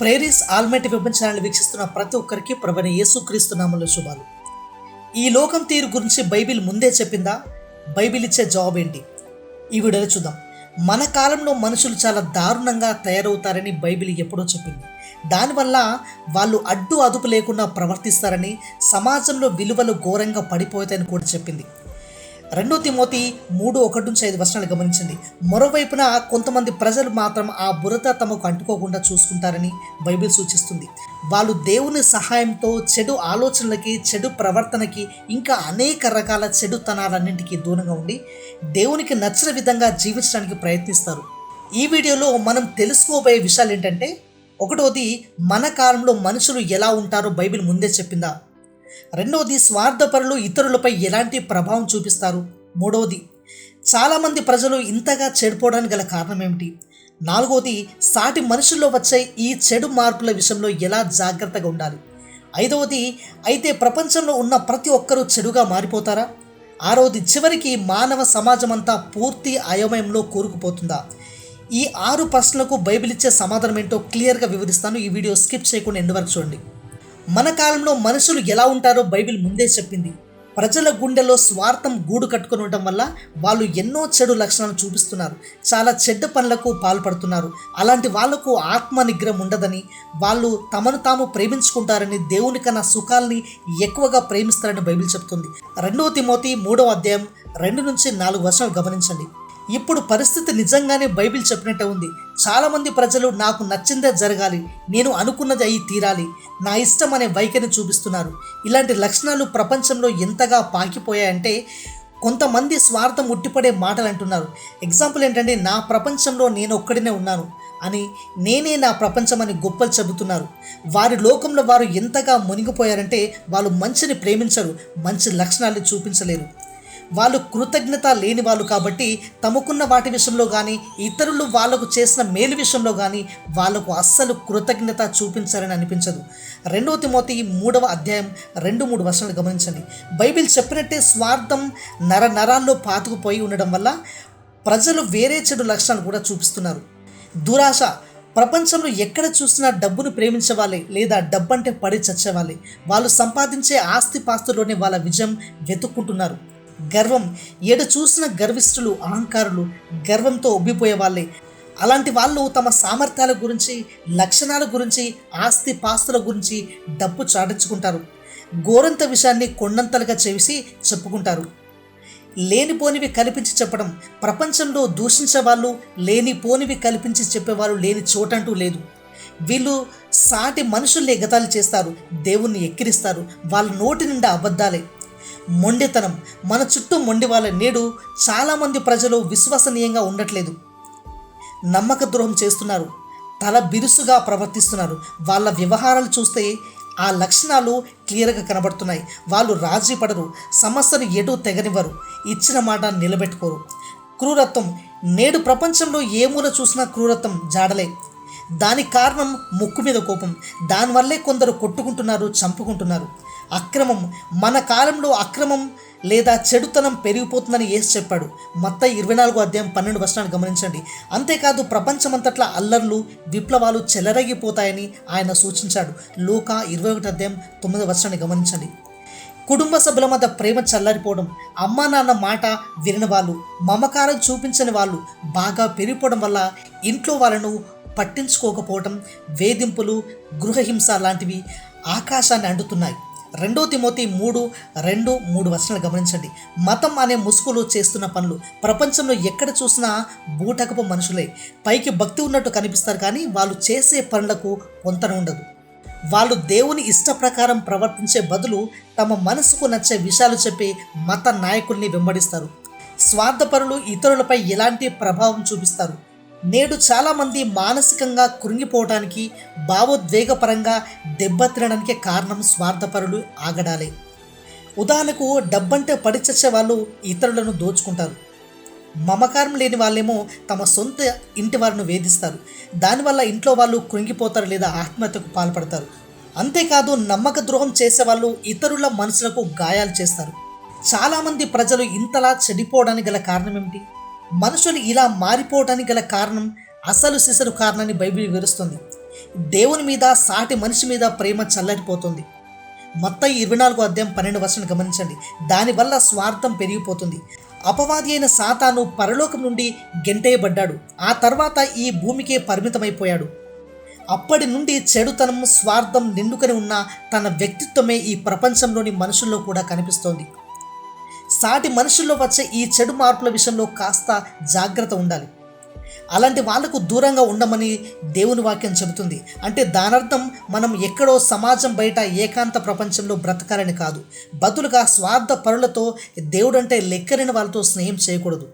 ప్రేరీస్ ఆల్మెట్ వెబన్ channel వీక్షిస్తున్న ప్రతి ఒక్కరికి ప్రభుని యేసుక్రీస్తు నామంలో శుభాలు. ఈ లోకం తీరు గురించి బైబిల్ ముందే చెప్పిందా? బైబిల్ ఇచ్చే జవాబు ఏంటి? ఈ వీడియోలో చూద్దాం. మన కాలంలో మనుషులు చాలా దారుణంగా తయారవుతారని బైబిల్ ఎప్పుడో చెప్పింది. దానివల్ల వాళ్ళు అడ్డు అదుపు లేకుండా ప్రవర్తిస్తారని సమాజంలో విలువలు ఘోరంగా పడిపోతాయని కూడా చెప్పింది. రెండో తిమోతి మూడు ఒకటి నుంచి ఐదు వర్షాలు గమనించండి. మరోవైపున కొంతమంది ప్రజలు మాత్రం ఆ బురద తమకు అంటుకోకుండా చూసుకుంటారని బైబిల్ సూచిస్తుంది. వాళ్ళు దేవుని సహాయంతో చెడు ఆలోచనలకి చెడు ప్రవర్తనకి ఇంకా అనేక రకాల చెడుతనాలన్నింటికి దూరంగా ఉండి దేవునికి నచ్చిన విధంగా జీవించడానికి ప్రయత్నిస్తారు. ఈ వీడియోలో మనం తెలుసుకోబోయే విషయాలు ఏంటంటే ఒకటోది మన కాలంలో మనుషులు ఎలా ఉంటారో బైబిల్ ముందే చెప్పిందా? రెండవది స్వార్థపరులు ఇతరులపై ఎలాంటి ప్రభావం చూపిస్తారు? మూడవది చాలామంది ప్రజలు ఇంతగా చెడిపోవడానికి గల కారణం ఏమిటి నాలుగవది సాటి మనుషుల్లో వచ్చే ఈ చెడు మార్పుల విషయంలో ఎలా జాగ్రత్తగా ఉండాలి? ఐదవది అయితే ప్రపంచంలో ఉన్న ప్రతి ఒక్కరూ చెడుగా మారిపోతారా? ఆరవది చివరికి మానవ సమాజం అంతా పూర్తి అయోమయంలో కూరుకుపోతుందా? ఈ ఆరు ప్రశ్నలకు బైబిల్ ఇచ్చే సమాధానం ఏంటో క్లియర్గా వివరిస్తాను. ఈ వీడియో స్కిప్ చేయకుండా ఎండు వరకు చూడండి. మన కాలంలో మనుషులు ఎలా ఉంటారో బైబిల్ ముందే చెప్పింది. ప్రజల గుండెలో స్వార్థం గూడు కట్టుకుని ఉండటం వల్ల వాళ్ళు ఎన్నో చెడు లక్షణాలు చూపిస్తున్నారు. చాలా చెడ్డ పనులకు పాల్పడుతున్నారు. అలాంటి వాళ్ళకు ఆత్మ నిగ్రహం ఉండదని వాళ్ళు తమను తాము ప్రేమించుకుంటారని దేవుని కన్నా సుఖాల్ని ఎక్కువగా ప్రేమిస్తారని బైబిల్ చెప్తుంది. రెండవ తిమోతి మూడవ అధ్యాయం రెండు నుంచి నాలుగు వర్షాలు గమనించండి. ఇప్పుడు పరిస్థితి నిజంగానే బైబిల్ చెప్పినట్టే ఉంది. చాలామంది ప్రజలు నాకు నచ్చిందే జరగాలి నేను అనుకున్నది అయి తీరాలి నా ఇష్టం అనే వైఖరిని చూపిస్తున్నారు. ఇలాంటి లక్షణాలు ప్రపంచంలో ఎంతగా పాకిపోయాయంటే కొంతమంది స్వార్థం ఉట్టిపడే మాటలు అంటున్నారు. ఎగ్జాంపుల్ ఏంటంటే నా ప్రపంచంలో నేను ఒక్కడినే ఉన్నాను అని నేనే నా ప్రపంచం అని గొప్పలు చెబుతున్నారు. వారి లోకంలో వారు ఎంతగా మునిగిపోయారంటే వాళ్ళు మంచిని ప్రేమించరు మంచి లక్షణాలు చూపించలేరు. వాళ్ళు కృతజ్ఞత లేని వాళ్ళు కాబట్టి తమకున్న వాటి విషయంలో కానీ ఇతరులు వాళ్ళకు చేసిన మేలు విషయంలో కానీ వాళ్ళకు అస్సలు కృతజ్ఞత చూపించాలని అనిపించదు. రెండవ తిమోతి మూడవ అధ్యాయం రెండు మూడు వర్షాలు గమనించండి. బైబిల్ చెప్పినట్టే స్వార్థం నర నరాల్లో పాతుకుపోయి ఉండడం వల్ల ప్రజలు వేరే చెడు లక్షణాలు కూడా చూపిస్తున్నారు. దురాశ ప్రపంచంలో ఎక్కడ చూసినా డబ్బును ప్రేమించవాలి లేదా డబ్బంటే పడి చచ్చేవాళ్ళే. వాళ్ళు సంపాదించే ఆస్తి పాస్తుల్లోనే వాళ్ళ విజయం వెతుక్కుంటున్నారు. గర్వం. ఎడ చూసిన గర్విష్ఠులు అహంకారులు గర్వంతో ఉబ్బిపోయే వాళ్ళే. అలాంటి వాళ్ళు తమ సామర్థ్యాల గురించి లక్షణాల గురించి ఆస్తి పాస్తుల గురించి డబ్బు చాటించుకుంటారు. గోరంత విషయాన్ని కొండంతలుగా చేసి చెప్పుకుంటారు. లేనిపోనివి కల్పించి చెప్పడం. ప్రపంచంలో దూషించే వాళ్ళు లేనిపోనివి కల్పించి చెప్పేవాళ్ళు లేని చోటంటూ లేదు. వీళ్ళు సాటి మనుషుల్ని ఎగతాళి చేస్తారు. దేవుణ్ణి ఎక్కిరిస్తారు. వాళ్ళ నోటి నిండా అబద్ధాలే. మొండితనం. మన చుట్టూ మొండి వాళ్ళ నేడు చాలామంది ప్రజలు విశ్వసనీయంగా ఉండట్లేదు. నమ్మక ద్రోహం చేస్తున్నారు. తల బిరుసుగా ప్రవర్తిస్తున్నారు. వాళ్ళ వ్యవహారాలు చూస్తే ఆ లక్షణాలు క్లియర్గా కనబడుతున్నాయి. వాళ్ళు రాజీ పడరు. సమస్యను ఎటు తెగనివ్వరు. ఇచ్చిన మాట నిలబెట్టుకోరు. క్రూరత్వం. నేడు ప్రపంచంలో ఏ మూల చూసినా క్రూరత్వం జాడలే. దానికి కారణం ముక్కు మీద కోపం. దానివల్లే కొందరు కొట్టుకుంటున్నారు చంపుకుంటున్నారు. అక్రమం. మన కాలంలో అక్రమం లేదా చెడుతనం పెరిగిపోతుందని ఏసి చెప్పాడు. మొత్తం ఇరవై నాలుగు అధ్యాయం పన్నెండు వర్షాలు గమనించండి. అంతేకాదు ప్రపంచమంతట్లా అల్లర్లు విప్లవాలు చెలరగిపోతాయని ఆయన సూచించాడు. లోక ఇరవై ఒకటి అధ్యాయం తొమ్మిది వర్షాన్ని గమనించండి. కుటుంబ సభ్యుల మధ్య ప్రేమ చల్లారిపోవడం అమ్మా నాన్న మాట వినని వాళ్ళు మమకారం చూపించని వాళ్ళు బాగా పెరిగిపోవడం వల్ల ఇంట్లో వాళ్ళను పట్టించుకోకపోవటం వేధింపులు గృహహింస లాంటివి ఆకాశాన్ని అంటుతున్నాయి. రెండో తిమోతి మూడు రెండు మూడు వర్షాలు గమనించండి. మతం అనే ముసుగులు చేస్తున్న పనులు ప్రపంచంలో ఎక్కడ చూసినా బూటకపు మనుషులే. పైకి భక్తి ఉన్నట్టు కనిపిస్తారు కానీ వాళ్ళు చేసే పనులకు పొంతన ఉండదు. వాళ్ళు దేవుని ఇష్ట ప్రకారం ప్రవర్తించే బదులు తమ మనసుకు నచ్చే విషయాలు చెప్పే మత నాయకుల్ని వెంబడిస్తారు. స్వార్థపరులు ఇతరులపై ఎలాంటి ప్రభావం చూపిస్తారు? నేడు చాలామంది మానసికంగా కృంగిపోవటానికి భావోద్వేగపరంగా దెబ్బతినడానికి కారణం స్వార్థపరులు ఆగడాలే. ఉదాహరణకు డబ్బంటే పడిచచ్చే వాళ్ళు ఇతరులను దోచుకుంటారు. మమకారం లేని వాళ్ళేమో తమ సొంత ఇంటి వారిని వేధిస్తారు. దానివల్ల ఇంట్లో వాళ్ళు కృంగిపోతారు లేదా ఆత్మహత్యకు పాల్పడతారు. అంతేకాదు నమ్మక ద్రోహం చేసేవాళ్ళు ఇతరుల మనసులకు గాయాలు చేస్తారు. చాలామంది ప్రజలు ఇంతలా చెడిపోవడానికి గల కారణం ఏమిటి? మనుషులు ఇలా మారిపోవటానికి గల కారణం అసలు సిసలు కారణాన్ని బైబిల్ వివరిస్తుంది. దేవుని మీద సాటి మనిషి మీద ప్రేమ చల్లటిపోతుంది. మొత్తం ఇరవై నాలుగు అధ్యాయం పన్నెండు వర్షాన్ని గమనించండి. దానివల్ల స్వార్థం పెరిగిపోతుంది. అపవాది అయిన సాతాను పరలోకం నుండి గెంటేయబడ్డాడు. ఆ తర్వాత ఈ భూమికే పరిమితమైపోయాడు. అప్పటి నుండి చెడుతనం స్వార్థం నిండుకొని ఉన్న తన వ్యక్తిత్వమే ఈ ప్రపంచంలోని మనుషుల్లో కూడా కనిపిస్తోంది. సాటి మనుషుల్లో వచ్చే ఈ చెడు మార్పుల విషయంలో కాస్త జాగ్రత్త ఉండాలి. అలాంటి వాళ్ళకు దూరంగా ఉండమని దేవుని వాక్యం చెబుతుంది. అంటే దానర్థం మనం ఎక్కడో సమాజం బయట ఏకాంత ప్రపంచంలో బ్రతకాలని కాదు. బదులుగా స్వార్థ పరులతో దేవుడంటే లెక్కలేని వాళ్ళతో స్నేహం చేయకూడదు.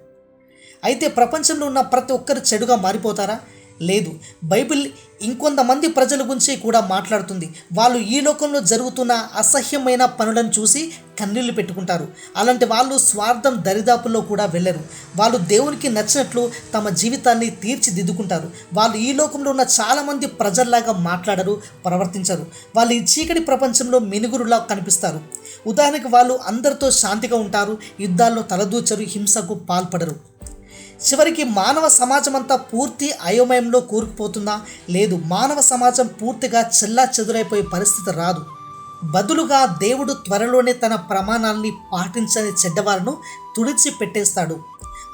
అయితే ప్రపంచంలో ఉన్న ప్రతి ఒక్కరు చెడుగా మారిపోతారా? లేదు. బైబిల్ ఇంకొంతమంది ప్రజల గురించి కూడా మాట్లాడుతుంది. వాళ్ళు ఈ లోకంలో జరుగుతున్న అసహ్యమైన పనులను చూసి కన్నీళ్ళు పెట్టుకుంటారు. అలాంటి వాళ్ళు స్వార్థం దరిదాపుల్లో కూడా వెళ్ళరు. వాళ్ళు దేవునికి నచ్చినట్లు తమ జీవితాన్ని తీర్చిదిద్దుకుంటారు. వాళ్ళు ఈ లోకంలో ఉన్న చాలామంది ప్రజల్లాగా మాట్లాడరు ప్రవర్తించరు. వాళ్ళు ఈ చీకటి ప్రపంచంలో మినుగురులా కనిపిస్తారు. ఉదాహరణకి వాళ్ళు అందరితో శాంతిగా ఉంటారు యుద్ధాల్లో తలదూచరు హింసకు పాల్పడరు. చివరికి మానవ సమాజం అంతా పూర్తి అయోమయంలో కూరుకుపోతుందా? లేదు మానవ సమాజం పూర్తిగా చెల్లా చెదురైపోయే పరిస్థితి రాదు. బదులుగా దేవుడు త్వరలోనే తన ప్రమాణాన్ని పాటించని చెడ్డవాళ్ళను తుడిచి పెట్టేస్తాడు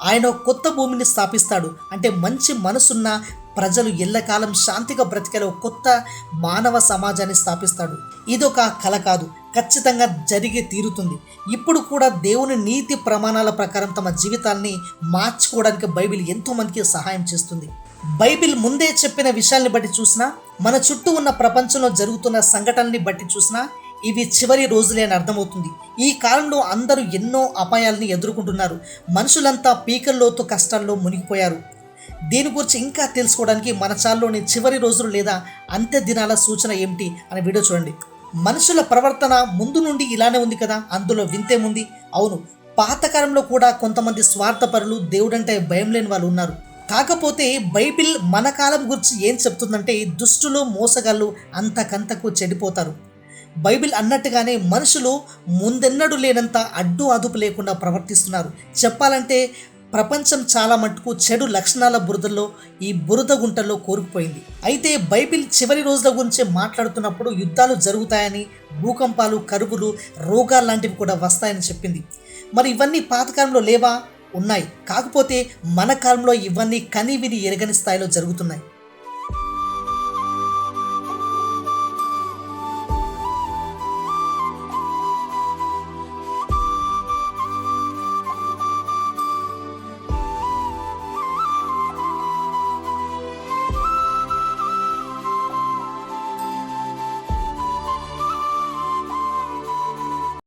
ఆయన కొత్త భూమిని స్థాపిస్తాడు. అంటే మంచి మనసున్న ప్రజలు ఎల్లకాలం శాంతిగా బ్రతికేలో కొత్త మానవ సమాజాన్ని స్థాపిస్తాడు. ఇదొక కల కాదు. ఖచ్చితంగా జరిగే తీరుతుంది. ఇప్పుడు కూడా దేవుని నీతి ప్రమాణాల ప్రకారం తమ జీవితాన్ని మార్చుకోవడానికి బైబిల్ ఎంతోమందికి సహాయం చేస్తుంది. బైబిల్ ముందే చెప్పిన విషయాల్ని బట్టి చూసినా మన చుట్టూ ఉన్న ప్రపంచంలో జరుగుతున్న సంఘటనని బట్టి చూసినా ఇవి చివరి రోజులే అని అర్థమవుతుంది. ఈ కాలంలో అందరూ ఎన్నో అపాయాలని ఎదుర్కొంటున్నారు. మనుషులంతా పీకల్లోతు కష్టాల్లో మునిగిపోయారు. దీని గురించి ఇంకా తెలుసుకోవడానికి మన ఛానల్లోని చివరి రోజులు లేదా అంత్య దినాల సూచన ఏమిటి అనే వీడియో చూడండి. మనుషుల ప్రవర్తన ముందు నుండి ఇలానే ఉంది కదా అందులో వింతేముంది అవును పాతకాలంలో కూడా కొంతమంది స్వార్థపరులు దేవుడంటే భయం లేని వాళ్ళు ఉన్నారు. కాకపోతే బైబిల్ మన కాలం గురించి ఏం చెప్తుందంటే దుష్టులు మోసగాళ్ళు అంతకంతకు చెడిపోతారు. బైబిల్ అన్నట్టుగానే మనుషులు ముందెన్నడూ లేనంత అడ్డు అదుపు లేకుండా ప్రవర్తిస్తున్నారు. చెప్పాలంటే ప్రపంచం చాలా మట్టుకు చెడు లక్షణాల బురదలో ఈ బురద గుంటలో కోరుకుపోయింది. అయితే బైబిల్ చివరి రోజుల గురించి మాట్లాడుతున్నప్పుడు యుద్ధాలు జరుగుతాయని భూకంపాలు కరువులు రోగాలు లాంటివి కూడా వస్తాయని చెప్పింది. మరి ఇవన్నీ పాతకాలంలో లేవా? ఉన్నాయి. కాకపోతే మన కాలంలో ఇవన్నీ కనీవిని ఎరగని స్థాయిలో జరుగుతున్నాయి.